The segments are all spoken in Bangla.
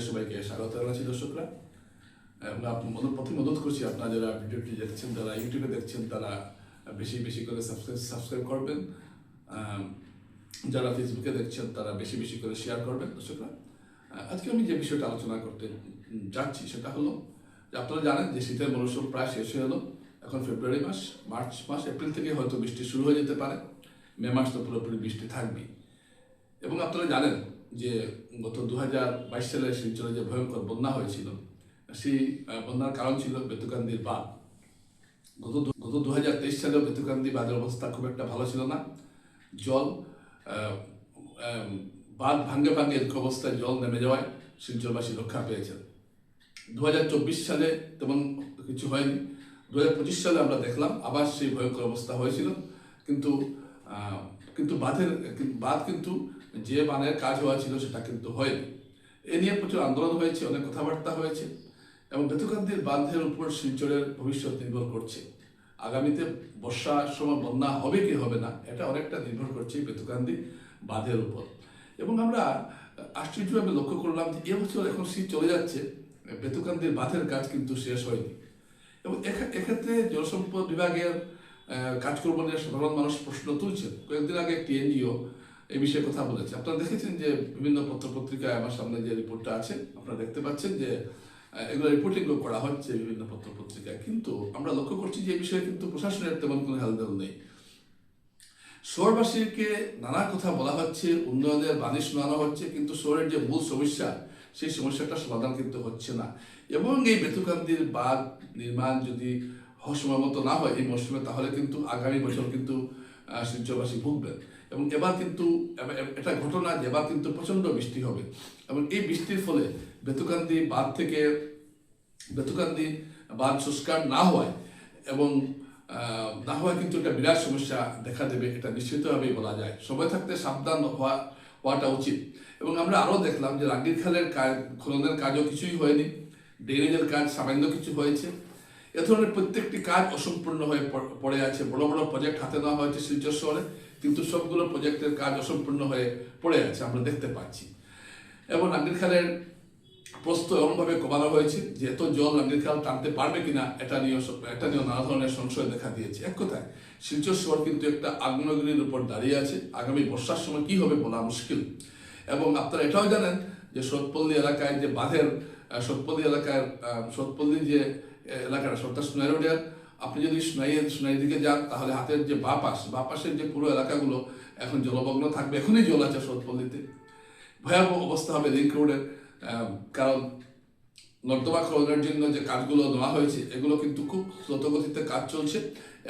চ্যানেলে সবাইকে স্বাগত জানাচ্ছি দর্শকরা। অনু- প্রথমে অনুরোধ করছি আপনারা যারা ভিডিওটি দেখছেন, যারা ইউটিউবে দেখছেন, তারা বেশি বেশি করে সাবস্ক্রাইব সাবস্ক্রাইব করবেন। যারা ফেসবুকে দেখছেন, তারা বেশি বেশি করে শেয়ার করবেন, দর্শকরা। আজকে আমি যে বিষয়টা আলোচনা করতে যাচ্ছি, সেটা হলো যে আপনারা জানেন যে শীতের মৌসুম প্রায় শেষ হয়ে এলো। এখন ফেব্রুয়ারি মাস মার্চ মাস এপ্রিল থেকে হয়তো বৃষ্টি শুরু হয়ে যেতে পারে। মে মাস তো পুরোপুরি বৃষ্টি থাকবেই। এবং আপনারা জানেন যে গত দু হাজার বাইশ সালে শিলচরে যে ভয়ঙ্কর বন্যা হয়েছিল, সেই বন্যার কারণ ছিল বেতুকান্দির বাঁধ। গত গত দু হাজার তেইশ সালেও বেতুকান্দি বাঁধের অবস্থা খুব একটা ভালো ছিল না। জল বাঁধ ভাঙ্গে ভাঙ্গে অবস্থায় জল নেমে যাওয়ায় শিলচরবাসী রক্ষা পেয়েছেন। দু হাজার চব্বিশ সালে তেমন কিছু হয়নি। দু হাজার পঁচিশ সালে আমরা দেখলাম আবার সেই ভয়ঙ্কর অবস্থা হয়েছিল। কিন্তু কিন্তু বাঁধের, বাঁধ কিন্তু যে বানের কাজ হওয়া ছিল সেটা কিন্তু হয়নি। এ নিয়ে প্রচুর আন্দোলন হয়েছে, অনেক কথাবার্তা হয়েছে এবং বেতুকান্দির বাঁধের উপর শিলচরের ভবিষ্যৎ নির্ভর করছে। আগামীতে বর্ষার সময় বন্যা হবে কি হবে না, এটা অনেকটা নির্ভর করছে বেতুকান্দি বাঁধের উপর। এবং আমরা আশ্চর্যভাবে লক্ষ্য করলাম যে এবছর এখন শীত চলে যাচ্ছে বেতুকান্দির বাঁধের কাজ কিন্তু শেষ হয়নি। এবং এক্ষে- এক্ষেত্রে জলসম্পদ বিভাগের কাজকর্ম নিয়ে সাধারণ মানুষ প্রশ্ন তুলছেন। কয়েকদিন আগে একটি এনজিও এই বিষয়ে কথা বলেছে। আপনারা দেখেছেন যে বিভিন্ন পত্র পত্রিকায় আমার সামনে যে রিপোর্টটা আছে, আপনারা দেখতে পাচ্ছেন যে এগুলো রিপোর্টিংও করা হচ্ছে বিভিন্ন পত্র পত্রিকায় কিন্তু আমরা লক্ষ্য করছি যে এই বিষয়ে কিন্তু প্রশাসনের তেমন কোনো হেলদোল নেই। শহরবাসীকে নানা কথা বলা হচ্ছে, উন্নয়নের বাণী শোনানো হচ্ছে, কিন্তু শহরের যে মূল সমস্যা, সেই সমস্যাটা সমাধান কিন্তু হচ্ছে না। এবং এই বেতুকান্দির বাঁধ নির্মাণ যদি সময় মতো না হয়, এই মৌসুমে তাহলে কিন্তু আগামী বছর কিন্তু শিলচরবাসী ভুগবেন। এবং এবার কিন্তু এটা ঘটনা যে এবার কিন্তু প্রচণ্ড বৃষ্টি হবে। এবং এই বৃষ্টির ফলে বেতুকান্দি বাঁধ থেকে, বেতুকান্দি বাঁধ সংস্কার না হওয়ায় এবং না হওয়ায় কিন্তু একটা বিরাট সমস্যা দেখা দেবে, এটা নিশ্চিতভাবেই বলা যায়। সময় থাকতে সাবধান হওয়া, হওয়াটা উচিত। এবং আমরা আরও দেখলাম যে রাঙ্গির খালের কাজ, খননের কাজও কিছুই হয়নি। ড্রেনেজের কাজ সামান্য কিছু হয়েছে। এ ধরনের প্রত্যেকটি কাজ অসম্পূর্ণ হয়ে পড়ে আছে। বড় বড় প্রজেক্ট হাতে নেওয়া হয়েছে শিলচর শহরে কিন্তু সবগুলো প্রজেক্টের কাজ অসম্পূর্ণ হয়ে পড়ে আছে আমরা দেখতে পাচ্ছি। এবং রাঙ্গির খালের প্রস্ত এমনভাবে কমানো হয়েছে যে এত জল রাঙ্গির খাল টানতে পারবে কিনা এটা নিয়ে এটা নিয়ে নানা ধরনের সংশয় দেখা দিয়েছে। এক কথায় শিলচর শহর কিন্তু একটা আগ্নেয়গিরির উপর দাঁড়িয়ে আছে। আগামী বর্ষার সময় কি হবে বলা মুশকিল। এবং আপনারা এটাও জানেন যে সোদপল্লী এলাকায় যে বাঁধের আহ, সোদপল্লী এলাকার আহ, সোদপল্লী যে এলাকাটা সর্দার সোনাই রোডের আপনি যদি সোনাই সোনাই দিকে যান, তাহলে হাতের যে বা পাশ বা পাশের যে পুরো এলাকাগুলো এখন জলমগ্ন থাকবে, এখনই জল আছে সোদপল্লীতে। ভয়াবহ অবস্থা হবে লিঙ্ক রোডের কারণ নর্দমা খননের জন্য যে কাজগুলো নেওয়া হয়েছে, এগুলো কিন্তু খুব দ্রুতগতিতে কাজ চলছে।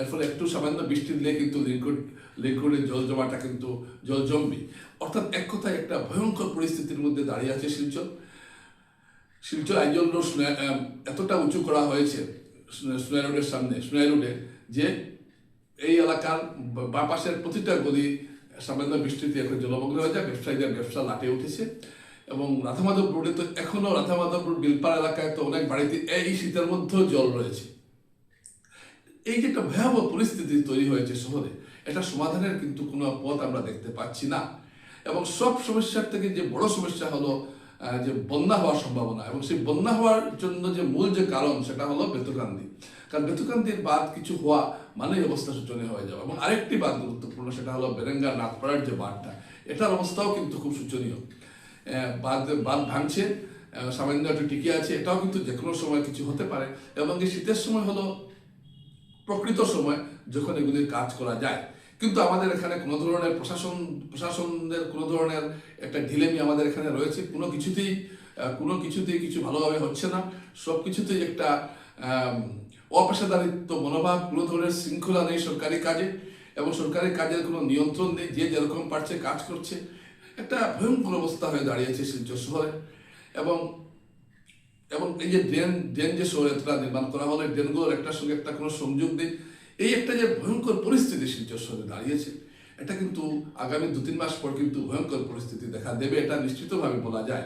এর ফলে একটু সামান্য বৃষ্টি দিলে কিন্তু লিকুইড লিকুইডের জল জমাটা কিন্তু জল জমবে অর্থাৎ এক কথায় একটা ভয়ঙ্কর পরিস্থিতির মধ্যে দাঁড়িয়ে আছে শিলচর। শিলচর আইজল রোড এতটা উঁচু করা হয়েছে, সোনা- সোনাই রোডের সামনে সোনাই রোডে যে এই এলাকার বা- বাঁ পাশের প্রতিটা গলি সামান্য বৃষ্টিতে এখন জলমগ্ন হয়ে যায়, ব্যবসায়ীদের ব্যবসা লাটে উঠেছে। এবং রাধামাধব রোডে তো এখনও রাধামাধব রোড, বিলপাড়া এলাকায় তো অনেক বাড়িতে এই শীতের মধ্যেও জল রয়েছে। এই যে একটা ভয়াবহ পরিস্থিতি তৈরি হয়েছে শহরে, এটা সমাধানের কিন্তু কোনো পথ আমরা দেখতে পাচ্ছি না। এবং সব সমস্যার থেকে যে বড় সমস্যা হলো যে বন্যা হওয়ার সম্ভাবনা এবং সেই বন্যা হওয়ার জন্য যে মূল যে কারণ সেটা হলো বেতুকান্দি কারণ বেতুকান্দির বাদ কিছু হওয়া মানেই অবস্থা শোচনীয় হয়ে যাওয়া এবং আরেকটি বাঁধ গুরুত্বপূর্ণ সেটা হলো বেরেঙ্গা নাথপাড়ার যে বাঁধটা, এটার অবস্থাও কিন্তু খুব শোচনীয় বাঁধ বাঁধ ভাঙছে সামান্য একটু টিকে আছে, এটাও কিন্তু যে কোনো সময় কিছু হতে পারে এবং এই শীতের সময় হলো প্রকৃত সময় যখন এগুলির কাজ করা যায়। কিন্তু আমাদের এখানে কোনো ধরনের প্রশাসন প্রশাসনের কোনো ধরনের একটা ঢিলেমি আমাদের এখানে রয়েছে। কোনো কিছুতেই কোনো কিছুতেই কিছু ভালোভাবে হচ্ছে না। সব কিছুতেই একটা অপেশাদারিত্ব, মনোভাব, কোনো ধরনের শৃঙ্খলা নেই সরকারি কাজে এবং সরকারি কাজের কোনো নিয়ন্ত্রণ নেই, যে যেরকম পারছে কাজ করছে। একটা ভয়ঙ্কর অবস্থা হয়ে দাঁড়িয়েছে শিলচর শহরে এবং এবং এই যে ড্রেন ড্রেন যে শহরে এতটা নির্মাণ করা হলো ড্রেনগুলোর একটার সঙ্গে একটা কোনো সংযোগ নেই। এই একটা যে ভয়ঙ্কর পরিস্থিতি শিলচর শহরে দাঁড়িয়েছে, এটা কিন্তু আগামী দু তিন মাস পর কিন্তু ভয়ঙ্কর পরিস্থিতি দেখা দেবে, এটা নিশ্চিতভাবে বলা যায়।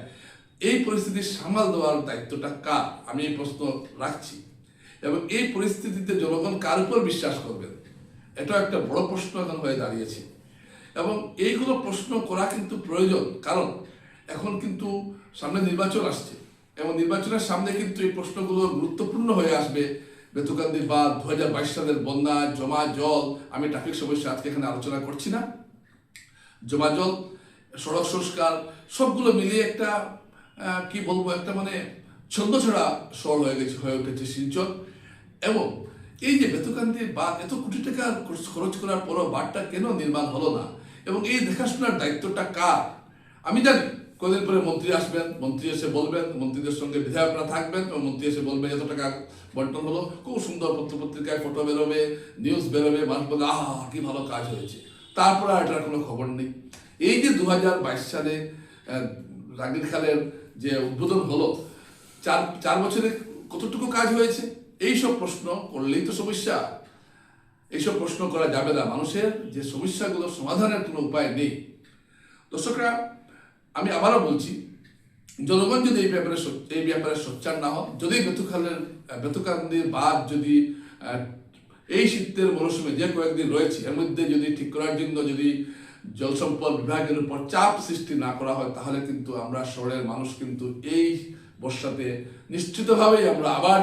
এই পরিস্থিতি সামাল দেওয়ার দায়িত্বটা কার? আমি এই প্রশ্ন রাখছি। এবং এই পরিস্থিতিতে জনগণ কার উপর বিশ্বাস করবেন? এটাও একটা বড় প্রশ্ন এখন হয়ে দাঁড়িয়েছে। এবং এইগুলো প্রশ্ন করা কিন্তু প্রয়োজন, কারণ এখন কিন্তু সামনে নির্বাচন আসছে। এবং নির্বাচনের সামনে কিন্তু এই প্রশ্নগুলো গুরুত্বপূর্ণ হয়ে আসবে। বেতুকান্দি বা দু হাজার বাইশ সালের বন্যা, জমা জল, আমি ট্রাফিক সমস্যা আজকে এখানে আলোচনা করছি না। জমা জল, সড়ক সংস্কার, সবগুলো মিলিয়ে একটা কি বলব, একটা মানে ছন্দ ছন্দছড়া শহর হয়ে গেছে, হয়ে উঠেছে শিলচর। এবং এই যে বেতুকান্দি বাঁধ এত কোটি টাকা খরচ- করার পরও বাঁধটা কেন নির্মাণ হলো না? এবং এই দেখাশোনার দায়িত্বটা কার? আমি জানি কদিন পরে মন্ত্রী আসবেন, মন্ত্রী এসে বলবেন, মন্ত্রীদের সঙ্গে বিধায়করা থাকবেন, এবং মন্ত্রী এসে বলবেন, এত টাকা বন্টন হলো, খুব সুন্দর পত্র পত্রিকায় ফটো বেরোবে নিউজ বেরোবে, মানুষ বলবে, আহা, কি ভালো কাজ হয়েছে। তারপর আর এটার কোনো খবর নেই। এই যে দু হাজার বাইশ সালে রাগির খালের যে উদ্বোধন হলো, চার চার বছরে কতটুকু কাজ হয়েছে? এই সব প্রশ্ন করলেই তো সমস্যা। এইসব প্রশ্ন করা যাবে না। মানুষের যে সমস্যাগুলো সমাধানের কোনো উপায় নেই। দর্শকরা আমি আবারও বলছি, জনগণ যদি এই ব্যাপারে এই ব্যাপারে সোচ্চার না হন, যদি বেতুখালের বেতুকান্দির বাদ যদি এই শীতের মরশুমে যে কয়েকদিন রয়েছে, এর মধ্যে যদি ঠিক করার জন্য যদি জল সম্পদ বিভাগের উপর চাপ সৃষ্টি না করা হয়, তাহলে কিন্তু আমরা শহরের মানুষ কিন্তু এই বর্ষাতে নিশ্চিতভাবেই আমরা আবার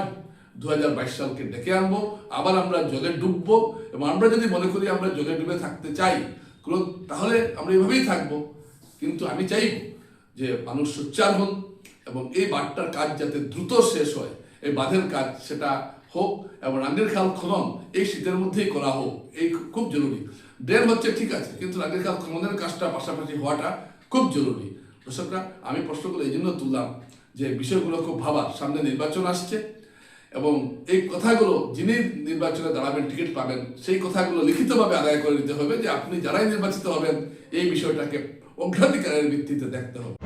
দু হাজার বাইশ সালকে ডেকে আনব, আবার আমরা জলে ডুববো এবং আমরা যদি মনে করি আমরা জলে ডুবে থাকতে চাই তাহলে আমরা এভাবেই থাকব। কিন্তু আমি চাইব যে মানুষ সোচ্চার হন এবং এই বাঁধটার কাজ যাতে দ্রুত শেষ হয়, এই বাঁধের কাজ সেটা হোক এবং রাঙ্গের খাল খনন এই শীতের মধ্যেই করা হোক, এই খুব জরুরি। ড্রেন হচ্ছে ঠিক আছে, কিন্তু রাঙ্গের খাল খননের কাজটা পাশাপাশি হওয়াটা খুব জরুরি। দর্শকরা, আমি প্রশ্নগুলো এই জন্য তুললাম যে বিষয়গুলো খুব ভাবার, সামনে নির্বাচন আসছে এবং এই কথাগুলো যিনি নির্বাচনে দাঁড়াবেন, টিকিট পাবেন, সেই কথাগুলো লিখিতভাবে আদায় করে নিতে হবে যে আপনি যারাই নির্বাচিত হবেন, এই বিষয়টাকে অগ্রাধিকারের ভিত্তিতে দেখতে হবে।